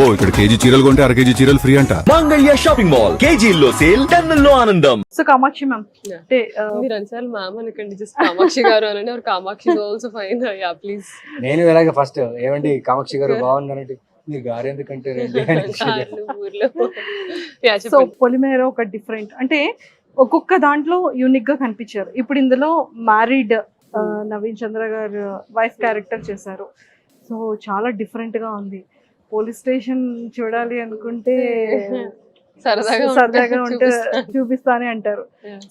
అబ్బో ఇక్కడ కేజీ చీరలు కొంటే అర కేజీ చీరలు ఫ్రీ అంట. మంగళ్య షాపింగ్ మాల్ కేజీల్లో సేల్ టన్నుల్లో ఆనందం. So Kamakshi ma'am. అంటే మీరు అన్నిసార్లు మ్యామ్ అనకండి జస్ట్ కామాక్షి గారు అని ఒక Kamakshi also fine ya please నేను ఇలాగే ఫస్ట్ ఏమండి కామాక్షి గారు బాగున్నారంటే మీరు గారు ఎందుకంటే రండి అని చెప్పి. ఊర్లో. యా సో పొలిమేర ఒక డిఫరెంట్ అంటే ఒక్కొక్క దాంట్లో యూనిక్గా కనిపించారు. ఇప్పుడు ఇందులో married Naveen Chandra garu wife character చేశారు. సో చాలా డిఫరెంట్గా ఉంది. పోలీస్ స్టేషన్ చూడాలి అనుకుంటే సరదాగా సరదాగా ఉంటే చూపిస్తాను. చూపిస్తానే అంటారు.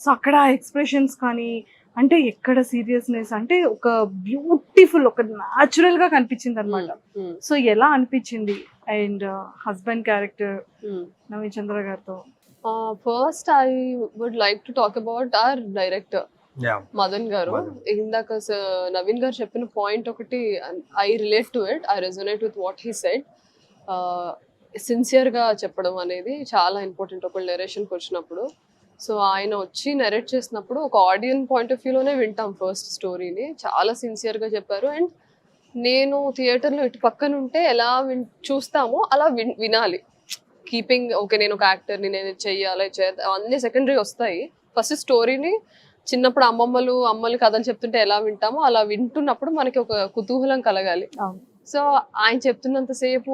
సో అక్కడ ఎక్స్ప్రెషన్స్ కానీ అంటే ఎక్కడ సీరియస్నెస్ అంటే ఒక బ్యూటిఫుల్ ఒక న్యాచురల్గా కనిపించింది అనమాట Mm, సో ఎలా అనిపించింది? And husband character mm. Naveen Chandra గారితో. Uh, first I would like to talk about our director. Madan గారు. ఇందాక నవీన్ గారు చెప్పిన పాయింట్ ఒకటి I relate to it I resonate with what he said. సిన్సియర్గా చెప్పడం అనేది చాలా ఇంపార్టెంట్ ఒక నెరేషన్కి వచ్చినప్పుడు. సో ఆయన వచ్చి నెరేట్ చేసినప్పుడు ఒక ఆడియన్ పాయింట్ ఆఫ్ వ్యూలోనే వింటాం ఫస్ట్ స్టోరీని చాలా సిన్సియర్గా చెప్పారు. అండ్ నేను థియేటర్లో ఇటు పక్కన ఉంటే ఎలా విన్ చూస్తామో అలా విన్ వినాలి. కీపింగ్ ఓకే నేను ఒక యాక్టర్ని నేను చెయ్యాలి చేయాలి అన్ని సెకండరీ వస్తాయి. ఫస్ట్ స్టోరీని చిన్నప్పుడు అమ్మమ్మలు అమ్మలు కథలు చెప్తుంటే ఎలా వింటామో అలా వింటున్నప్పుడు మనకి ఒక కుతూహలం కలగాలి. సో ఆయన చెప్తున్నంతసేపు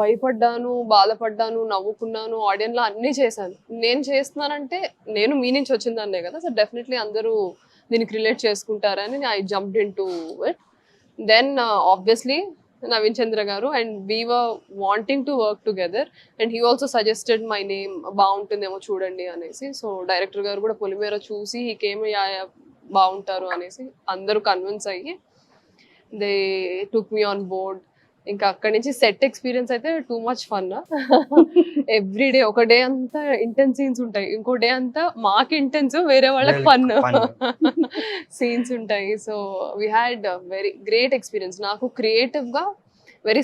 భయపడ్డాను బాధపడ్డాను నవ్వుకున్నాను ఆడియన్లో అన్నీ చేశాను. నేను చేస్తున్నానంటే నేను మీ నుంచి వచ్చిందన్నే కదా సో డెఫినెట్లీ అందరూ దీనికి రిలేట్ చేసుకుంటారని I jumped in to it then obviously Naveen Chandra గారు and we were wanting to work together and he also suggested my name బాగుంటుందేమో చూడండి అనేసి. సో డైరెక్టర్ గారు కూడా పొలిమేర చూసి ఈ కేమ్ బాగుంటారు అనేసి అందరూ కన్విన్స్ అయ్యి they took me on board ఇంకా అక్కడి నుంచి సెట్ ఎక్స్పీరియన్స్ అయితే too much fun every day ఒక డే అంతా ఇంటెన్స్ సీన్స్ ఉంటాయి. ఇంకో డే అంతా మాకు ఇంటెన్స్ వేరే వాళ్ళకి ఫన్. సీన్స్ ఉంటాయి. So we had very great experience నాకు క్రియేటివ్గా వెరీ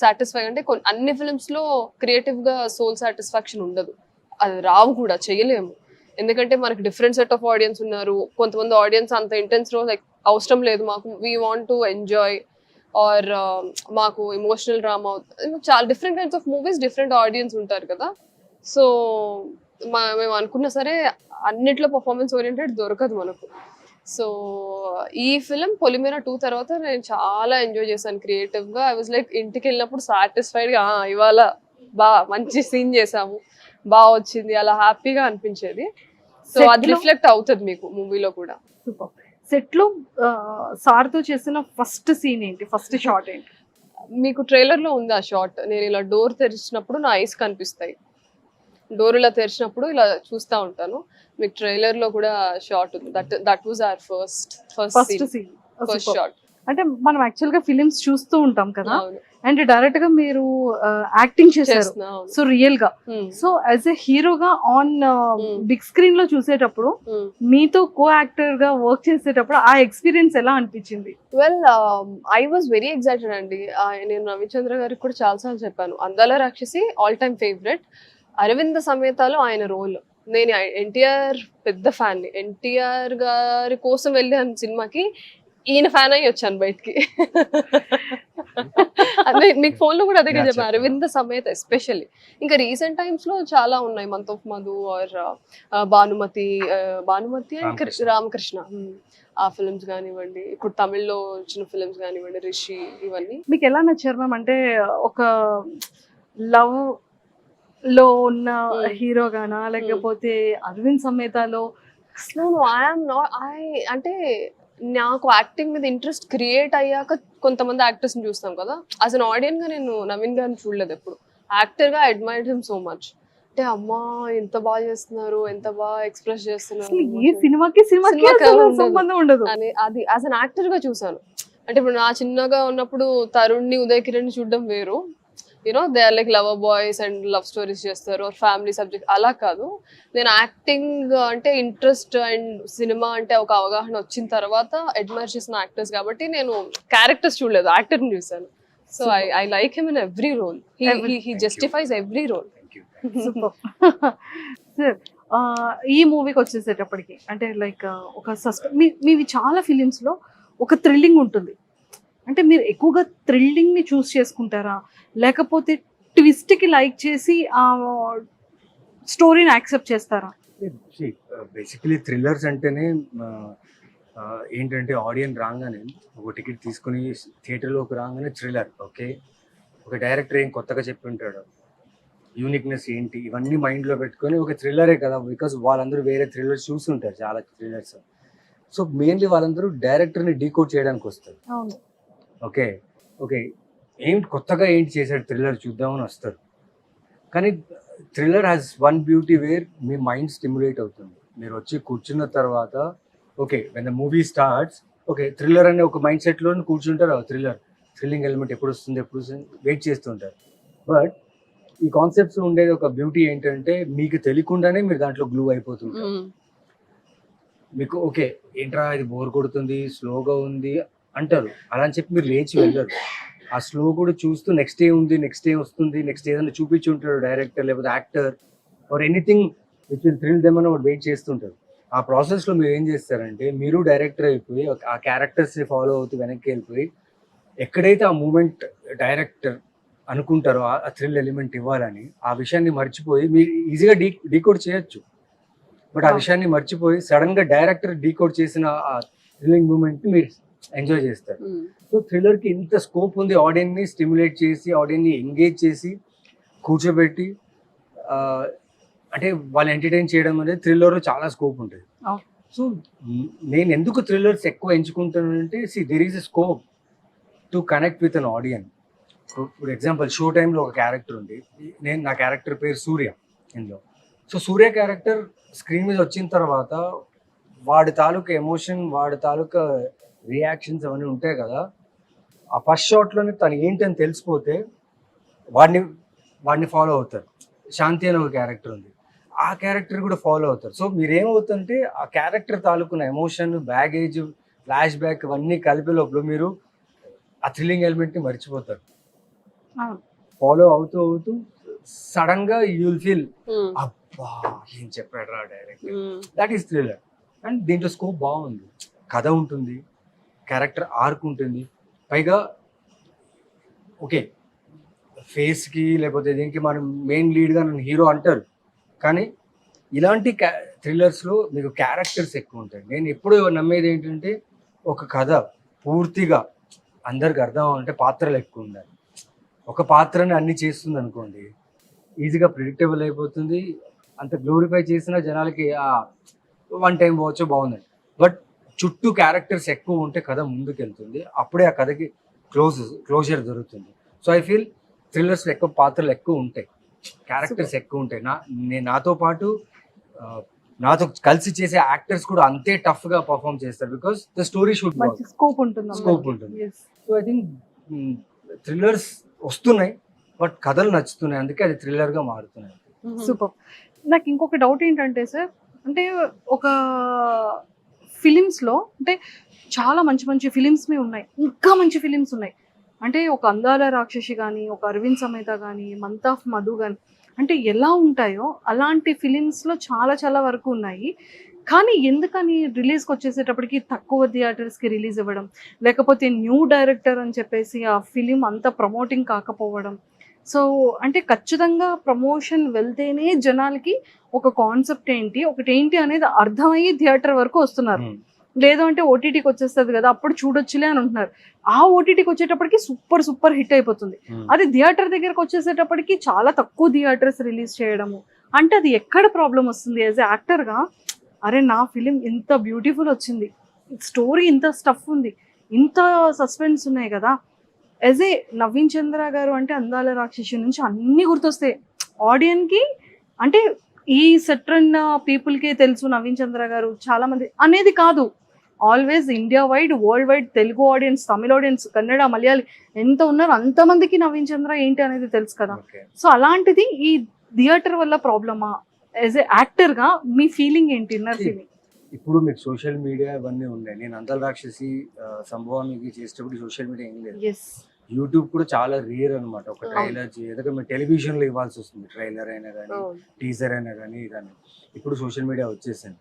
సాటిస్ఫై అంటే కొన్ని అన్ని ఫిల్మ్స్లో క్రియేటివ్గా సోల్ సాటిస్ఫాక్షన్ ఉండదు. అది రావు కూడా చేయలేము. ఎందుకంటే మనకి డిఫరెంట్ సెట్ ఆఫ్ ఆడియన్స్ ఉన్నారు. కొంతమంది ఆడియన్స్ అంత ఇంటెన్స్ లైక్ అవసరం లేదు మాకు. We want to enjoy or మాకు ఎమోషనల్ డ్రామా చాలా different kinds of movies different audience ఉంటారు కదా. సో మా మేము అనుకున్నా సరే అన్నిట్లో పర్ఫార్మెన్స్ ఓరియంటెడ్ దొరకదు మనకు. సో ఈ ఫిలిం పొలిమేర టూ తర్వాత నేను చాలా ఎంజాయ్ చేశాను క్రియేటివ్గా. ఐ వాజ్ లైక్ ఇంటికి వెళ్ళినప్పుడు సాటిస్ఫైడ్గా "ఆ, ఇవాళ బా మంచి సీన్ చేసాము బాగా వచ్చింది. అలా హ్యాపీగా అనిపించేది. సో అది రిఫ్లెక్ట్ అవుతుంది మీకు మూవీలో కూడా. సూపర్ సెట్లో సార్తో చేసిన ఫస్ట్ సీన్ ఏంటి? ఫస్ట్ షాట్ ఏంటి? మీకు ట్రైలర్లో ఉంది ఆ షాట్? నేను ఇలా డోర్ తెరిచినప్పుడు నా ఐస్ కనిపిస్తాయి. డోర్ ఇలా తెరిచినప్పుడు ఇలా చూస్తా ఉంటాను. మీకు ట్రైలర్లో కూడా షాట్ ఉంది. That that was our first first first scene. First shot. అంటే మనం యాక్చువల్గా ఫిలిమ్స్ చూస్తూ ఉంటాం కదా? అండ్ డైరెక్ట్గా మీరు యాక్టింగ్ చేశారు. చేస్తున్నా అవును. సో రియల్గా. సో యాజ్ ఎ హీరోగా ఆన్ బిగ్ స్క్రీన్లో చూసేటప్పుడు Hmm. మీతో కో యాక్టర్గా వర్క్ చేసేటప్పుడు ఆ ఎక్స్పీరియన్స్ ఎలా అనిపించింది? Well I was very excited అండి. నేను రవిచంద్ర గారికి కూడా చాలాసార్లు చెప్పాను. Andala Rakshasi all time favourite Aravinda సమేతాలో ఆయన రోల్ నేను ఎన్టీఆర్ పెద్ద ఫ్యాన్ ఎన్టీఆర్ గారి కోసం వెళ్ళాను సినిమాకి ఈయన ఫ్యాన్ అయ్యి వచ్చాను బయటికి అదే మీకు ఫోన్లో కూడా అదే Yeah, చెప్పాను. అరవింద సమేత ఎస్పెషల్లీ ఇంకా రీసెంట్ టైమ్స్లో చాలా ఉన్నాయి month of Madhu or Bhanumathi Bhanumathi and Ramakrishna. Ramakrishna Hmm. ఆ ఫిల్మ్స్ కానివ్వండి ఇప్పుడు తమిళ్ళో వచ్చిన ఫిల్మ్స్ కానివ్వండి రిషి ఇవన్నీ మీకు ఎలా నచ్చారు మ్యామ్ అంటే ఒక లవ్లో ఉన్న Hmm. హీరో గానా లేకపోతే అరవింద్ సమేతాలో నో ఐఎమ్ నాట్ ఐ అంటే నాకు యాక్టింగ్ మీద ఇంట్రెస్ట్ క్రియేట్ అయ్యాక కొంతమంది యాక్టర్స్ని చూస్తాం కదా. యాజ్ అన్ ఆడియన్గా నేను నవీన్ గారిని చూడలేదు ఎప్పుడు. యాక్టర్గా అడ్మైర్ హిమ్ సో మచ్ అంటే అమ్మా ఎంత బాగా చేస్తున్నారు ఎంత బాగా ఎక్స్ప్రెస్ చేస్తున్నారు. ఏ సినిమాకి. సంబంధం ఉండదు. అని అది యాజ్ అన్ యాక్టర్గా చూసాను అంటే ఇప్పుడు నా చిన్నగా ఉన్నప్పుడు తరుణ్ని ఉదయ్ కిరణ్ చూడడం వేరు. You know they are like lover boys and love stories చేస్తారు ఫ్యామిలీ సబ్జెక్ట్ అలా కాదు. నేను యాక్టింగ్ అంటే ఇంట్రెస్ట్ అండ్ సినిమా అంటే ఒక అవగాహన వచ్చిన తర్వాత అడ్మైర్ చేసిన యాక్టర్స్ కాబట్టి నేను క్యారెక్టర్స్ చూడలేదు. యాక్టర్ని చూసాను so I I like him in every role he. Justifies every role ఈ మూవీకి వచ్చేసేటప్పటికి అంటే లైక్ ఒక సస్పె మీ మీవి చాలా ఫిలిమ్స్లో ఒక థ్రిల్లింగ్ ఉంటుంది. అంటే మీరు ఎక్కువగా థ్రిల్లింగ్ని చూస్ చేసుకుంటారా? లేకపోతే ట్విస్ట్కి లైక్ చేసి ఆ స్టోరీని యాక్సెప్ట్ చేస్తారా? బేసికలీ థ్రిల్లర్స్ అంటేనే ఆ, ఆ, ఏంటంటే ఆడియన్ రాగానే ఒక టికెట్ తీసుకుని థియేటర్లోకి రాగానే థ్రిల్లర్ ఓకే ఒక డైరెక్టర్ ఏం కొత్తగా చెప్పి ఉంటాడు. యూనిక్నెస్ ఏంటి? ఇవన్నీ మైండ్లో పెట్టుకొని ఒక థ్రిల్లరే కదా బికాస్ వాళ్ళందరూ వేరే థ్రిల్లర్స్ చూస్తుంటారు చాలా థ్రిల్లర్స్ సో మెయిన్లీ వాళ్ళందరూ డైరెక్టర్ని డీకోడ్ చేయడానికి వస్తారు. ఓకే. ఓకే. ఏంటి కొత్తగా ఏంటి చేశాడు థ్రిల్లర్ చూద్దామని వస్తారు. కానీ thriller has one beauty where me mind stimulate అవుతుంది. మీరు వచ్చి కూర్చున్న తర్వాత okay when the movie starts okay thriller అనే ఒక మైండ్ సెట్లో కూర్చుంటారు థ్రిల్లర్. థ్రిల్లింగ్ ఎలిమెంట్ ఎప్పుడు వస్తుంది ఎప్పుడు వస్తుంది వెయిట్ చేస్తుంటారు బట్ ఈ కాన్సెప్ట్స్ ఉండేది ఒక బ్యూటీ ఏంటంటే మీకు తెలియకుండానే మీరు దాంట్లో గ్లూ అయిపోతుంటారు. మీకు ఓకే ఏంట్రా ఇది బోర్ కొడుతుంది స్లోగా ఉంది అంటారు. అలా అని చెప్పి మీరు లేచి వెళ్ళరు. ఆ స్లో కూడా చూస్తూ నెక్స్ట్ డే ఉంది నెక్స్ట్ డే వస్తుంది నెక్స్ట్ ఏదైనా చూపించి ఉంటాడు డైరెక్టర్ లేకపోతే actor or anything which will thrill them అని ఒకటి వెయిట్ చేస్తుంటారు. ఆ ప్రాసెస్లో మీరు ఏం చేస్తారంటే మీరు డైరెక్టర్ అయిపోయి ఆ క్యారెక్టర్స్ని ఫాలో అవుతూ వెనక్కి వెళ్ళిపోయి ఎక్కడైతే ఆ మూమెంట్ డైరెక్టర్ అనుకుంటారో ఆ థ్రిల్ ఎలిమెంట్ ఇవ్వాలని ఆ విషయాన్ని మర్చిపోయి మీరు ఈజీగా డీ డీకోడ్ చేయొచ్చు. బట్ ఆ. విషయాన్ని మర్చిపోయి సడన్గా డైరెక్టర్ డీకోడ్ చేసిన ఆ థ్రిల్లింగ్ మూమెంట్ మీరు ఎంజాయ్ చేస్తారు. Mm. సో థ్రిల్లర్కి ఇంత స్కోప్ ఉంది ఆడియన్స్ని స్టిమ్యులేట్ చేసి ఆడియన్స్ని ఎంగేజ్ చేసి కూర్చోబెట్టి అంటే వాళ్ళు ఎంటర్టైన్ చేయడం అనేది థ్రిల్లర్లో చాలా స్కోప్ ఉంటుంది. సో నేను ఎందుకు థ్రిల్లర్స్ ఎక్కువ ఎంచుకుంటానంటే see there is a scope to connect with an audience ఇప్పుడు ఎగ్జాంపుల్ షో టైంలో ఒక క్యారెక్టర్ ఉంది. నేను నా క్యారెక్టర్ పేరు సూర్య ఇందులో. సో సూర్య క్యారెక్టర్ స్క్రీన్ మీద వచ్చిన తర్వాత వాడి తాలూకా ఎమోషన్ వాడి తాలూకా రియాక్షన్స్ అవన్నీ ఉంటాయి కదా. ఆ ఫస్ట్ షాట్లోనే తను ఏంటని తెలిసిపోతే వాడిని వాడిని ఫాలో అవుతారు. శాంతి అనే ఒక క్యారెక్టర్ ఉంది. ఆ క్యారెక్టర్ కూడా ఫాలో అవుతారు. సో మీరు ఏమవుతుంటే ఆ క్యారెక్టర్ తాలూకున్న ఎమోషన్ బ్యాగేజ్ ఫ్లాష్ బ్యాక్ ఇవన్నీ కలిపే లోపల మీరు ఆ థ్రిల్లింగ్ ఎలిమెంట్ని మర్చిపోతారు. ఫాలో అవుతూ అవుతూ సడన్గా యూ విల్ ఫీల్. అబ్బా ఏం చెప్పాడు రా direct. That is thriller and దీంట్లో స్కోప్ బాగుంది. కథ ఉంటుంది. క్యారెక్టర్ ఆర్క్ ఉంటుంది. పైగా ఓకే ఫేస్కి లేకపోతే దీనికి మనం మెయిన్ లీడ్గా నన్ను హీరో అంటారు. కానీ ఇలాంటి క్యా థ్రిల్లర్స్లో మీకు క్యారెక్టర్స్ ఎక్కువ ఉంటాయి. నేను ఎప్పుడు నమ్మేది ఏంటంటే ఒక కథ పూర్తిగా అందరికి అర్థం అవ్వాలంటే పాత్రలు ఎక్కువ ఉండాలి. ఒక పాత్రని అన్ని చేస్తుంది అనుకోండి ఈజీగా ప్రిడిక్టబుల్ అయిపోతుంది. అంత గ్లోరిఫై చేసిన జనాలకి వన్ టైం పోవచ్చు బాగుంది బట్ చుట్టూ క్యారెక్టర్స్ ఎక్కువ ఉంటే కథ ముందుకు వెళ్తుంది అప్పుడే ఆ కథకి క్లోజ్ క్లోజర్ దొరుకుతుంది. సో ఐ ఫీల్ థ్రిల్లర్స్ ఎక్కువ పాత్రలు ఎక్కువ ఉంటాయి. క్యారెక్టర్స్ ఎక్కువ ఉంటాయి. నా నేను నాతో పాటు నాతో కలిసి చేసే యాక్టర్స్ కూడా అంతే టఫ్గా పర్ఫామ్ చేస్తారు బికాస్ ద స్టోరీ షుడ్ మంచి స్కోప్ ఉంటుంది Scope ఉంటుంది. సో ఐ థింక్ థ్రిల్లర్స్ వస్తున్నాయి బట్ కథలు నచ్చుతున్నాయి. అందుకే అది థ్రిల్లర్గా మారుతున్నాయి. సూపర్ నాకు ఇంకొక డౌట్ ఏంటంటే సార్ అంటే ఒక ఫిలిమ్స్లో అంటే చాలా మంచి మంచి ఫిలిమ్స్మే ఉన్నాయి. ఇంకా మంచి ఫిలిమ్స్ ఉన్నాయి. అంటే ఒక అందాల రాక్షసి కానీ ఒక అరవింద్ సమేత కానీ మంత్ ఆఫ్ మధు కానీ అంటే ఎలా ఉంటాయో అలాంటి ఫిలిమ్స్లో చాలా చాలా వరకు ఉన్నాయి. కానీ ఎందుకని రిలీజ్కి వచ్చేసేటప్పటికి తక్కువ థియేటర్స్కి రిలీజ్ ఇవ్వడం లేకపోతే న్యూ డైరెక్టర్ అని చెప్పేసి ఆ ఫిలిం అంత ప్రమోటింగ్ కాకపోవడం సో అంటే ఖచ్చితంగా ప్రమోషన్ వెళ్తేనే జనాలకి ఒక కాన్సెప్ట్ ఏంటి ఒకటి ఏంటి అనేది అర్థమయ్యి థియేటర్ వరకు వస్తున్నారు. లేదు అంటే ఓటీటీకి వచ్చేస్తుంది కదా అప్పుడు చూడొచ్చులే అని అంటున్నారు. ఆ ఓటీటీకి వచ్చేటప్పటికి సూపర్ సూపర్ హిట్ అయిపోతుంది. అది థియేటర్ దగ్గరకు వచ్చేసేటప్పటికి చాలా తక్కువ థియేటర్స్ రిలీజ్ చేయడము. అంటే అది ఎక్కడ ప్రాబ్లం వస్తుంది యాజ్ ఎ యాక్టర్గా అరే నా ఫిలిం ఇంత బ్యూటిఫుల్ వచ్చింది. స్టోరీ ఇంత స్టఫ్ ఉంది. ఇంత సస్పెన్స్ ఉన్నాయి కదా. యాజ్ ఏ నవీన్ చంద్ర గారు అంటే అందాల రాక్షసి నుంచి అన్నీ గుర్తొస్తాయి. ఆడియన్కి అంటే ఈ సెట్రన్ పీపుల్కే తెలుసు నవీన్ చంద్ర గారు చాలా మంది. అనేది కాదు. Always India wide world wide Telugu audience Tamil audience Kannada Malayali ఎంత ఉన్నారు అంతమందికి నవీన్ చంద్ర ఏంటి అనేది తెలుసు కదా. సో అలాంటిది ఈ థియేటర్ వల్ల ప్రాబ్లమా యాజ్ ఏ యాక్టర్గా మీ ఫీలింగ్ ఏంటి? ఇన్నర్ ఫీలింగ్ ఇప్పుడు మీకు సోషల్ మీడియా ఇవన్నీ ఉన్నాయి. నేను అంతల రాక్షసి ఆ, సంభవానికి చేసేటప్పుడు సోషల్ మీడియా ఏం లేదు. యూట్యూబ్ కూడా చాలా రేర్ అనమాట ఒక. ట్రైలర్ ఏదైనా మీరు టెలివిజన్లో ఇవ్వాల్సి వస్తుంది. ట్రైలర్ అయినా కానీ. టీజర్ అయినా కానీ ఇదని ఇప్పుడు సోషల్ మీడియా వచ్చేసింది.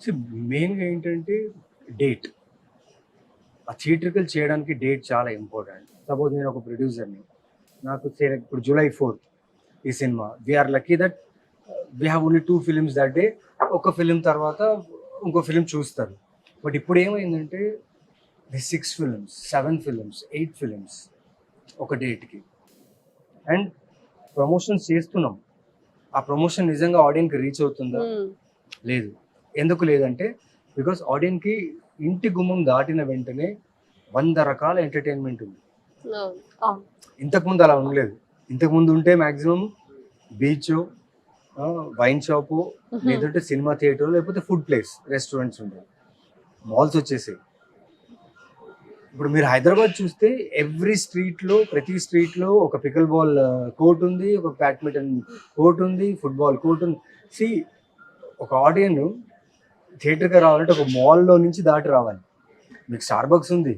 సో మెయిన్గా ఏంటంటే డేట్ ఆ థియేట్రికల్ చేయడానికి డేట్ చాలా ఇంపార్టెంట్ సపోజ్ నేను ఒక ప్రొడ్యూసర్ని నాకు ఇప్పుడు జూలై ఫోర్త్ ఈ cinema we're lucky that we have only two films that day ఒక ఫిలిం తర్వాత ఇంకో ఫిలిం చూస్తారు. బట్ ఇప్పుడు ఏమైందంటే six films seven films eight films ఒక డేట్కి అండ్ ప్రమోషన్స్ చేస్తున్నాం. ఆ ప్రమోషన్ నిజంగా ఆడియన్కి రీచ్ అవుతుందా? Hmm. లేదు. ఎందుకు లేదంటే బికాస్ ఆడియన్కి ఇంటి గుమ్మం దాటిన వెంటనే వంద రకాల ఎంటర్టైన్మెంట్ ఉంది. ఇంతకుముందు అలా ఉండలేదు. ఇంతకుముందు ఉంటే మాక్సిమం బీచ్ వైన్ షాపు. లేదంటే సినిమా థియేటర్ లేకపోతే ఫుడ్ ప్లేస్ రెస్టారెంట్స్ ఉండేవి. మాల్స్ వచ్చేసాయి ఇప్పుడు మీరు హైదరాబాద్ చూస్తే ఎవ్రీ స్ట్రీట్లో ప్రతి స్ట్రీట్లో ఒక పికల్ బాల్ కోర్ట్ ఉంది ఒక బ్యాడ్మింటన్ కోర్ట్ ఉంది ఫుట్బాల్ కోర్ట్ ఉంది. సి ఒక ఆడియన్ థియేటర్కి రావాలంటే ఒక మాల్లో నుంచి దాటి రావాలి. మీకు స్టార్ బక్స్ ఉంది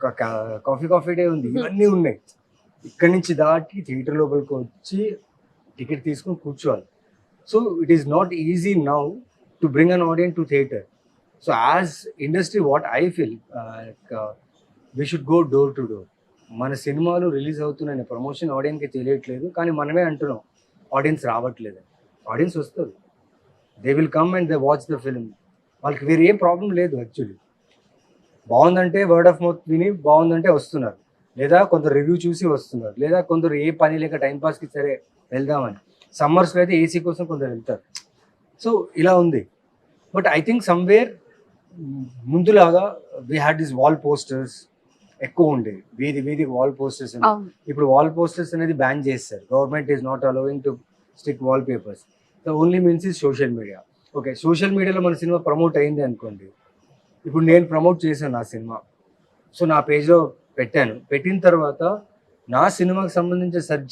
ఒక కాఫీ కాఫీ డే ఉంది ఇవన్నీ ఉన్నాయి. ఇక్కడి నుంచి దాటి థియేటర్ లోపలికి వచ్చి టికెట్ తీసుకొని కూర్చోవాలి. So it is not easy now to bring an audience to theatre so as industry what I feel we should go door to door మన సినిమాలు రిలీజ్ అవుతున్నాయని ప్రమోషన్ ఆడియన్కి తెలియట్లేదు కానీ మనమే అంటున్నాం ఆడియన్స్ రావట్లేదు. ఆడియన్స్ వస్తుంది they will come and they watch the film వాళ్ళకి వేరే ఏం ప్రాబ్లం లేదు యాక్చువల్లీ బాగుందంటే వర్డ్ ఆఫ్ మౌత్ విని బాగుందంటే వస్తున్నారు. లేదా కొందరు రివ్యూ చూసి వస్తున్నారు. లేదా కొందరు ఏ పని లేక టైంపాస్కి సరే వెళ్దామని. సమ్మర్స్లో అయితే ఏసీ కోసం కొందరు వెళ్తారు. సో ఇలా ఉంది. బట్ ఐ థింక్ సమ్వేర్ ముందులాగా we had this wall posters ఎక్కువ ఉండేవి. వీధి వీధి వాల్ పోస్టర్స్ ఇప్పుడు వాల్ పోస్టర్స్ అనేది బ్యాన్ చేస్తారు. Government is not allowing to stick wall papers the only means is social media okay social మీడియాలో మన సినిమా ప్రమోట్ అయింది అనుకోండి. ఇప్పుడు నేను ప్రమోట్ చేశాను నా సినిమా సో నా పేజ్లో పెట్టాను. పెట్టిన తర్వాత నా సినిమాకి సంబంధించిన సర్జీ